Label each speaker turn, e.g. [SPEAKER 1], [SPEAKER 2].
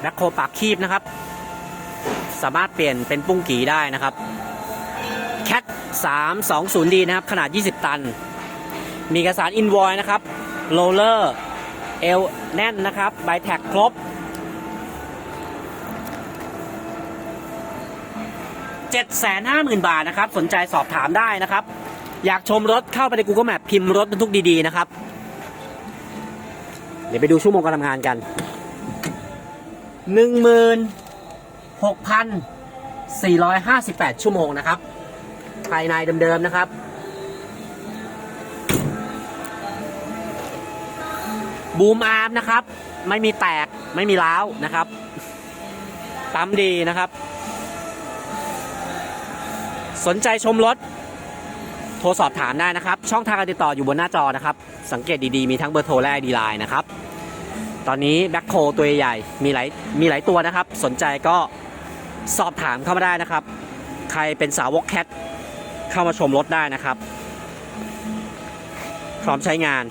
[SPEAKER 1] แบ็คโคปากคีบนะครับ สามารถเปลี่ยนเป็นปุ้งกีได้นะครับแคท 320D นะครับ ขนาด 20 ตัน มีเอกสารอินวอยนะครับโรลเลอร์เอลแน่นนะครับใบแท็กครบ 750,000 บาทนะครับ สนใจสอบถามได้นะครับ อยากชมรถเข้าไปใน Google Map พิมพ์รถบรรทุกดี ๆ นะครับ เดี๋ยวไปดูชั่วโมงการทำงานกัน 16,458 ชั่วโมงนะครับ ภายในเดิมๆนะครับ บูมอาร์มนะครับ ไม่มีแตกไม่มีร้าวนะครับปั๊มดีนะครับ สนใจชมรถ โทรสอบถามได้นะครับ ช่องทางการติดต่ออยู่บนหน้าจอนะครับ สังเกตดีๆ มีทั้งเบอร์โทรและดีไลน์นะครับ ตอนนี้แบ็คโคตัวใหญ่มีหลายมีหลายตัวนะครับ สนใจก็สอบถามเข้ามาได้นะครับ ใครเป็นสาวกแคทเข้ามาชมรถได้นะครับ พร้อมใช้งาน